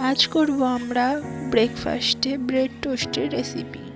আজ করব আমরা ব্রেকফাস্টে ব্রেড টোস্টের রেসিপি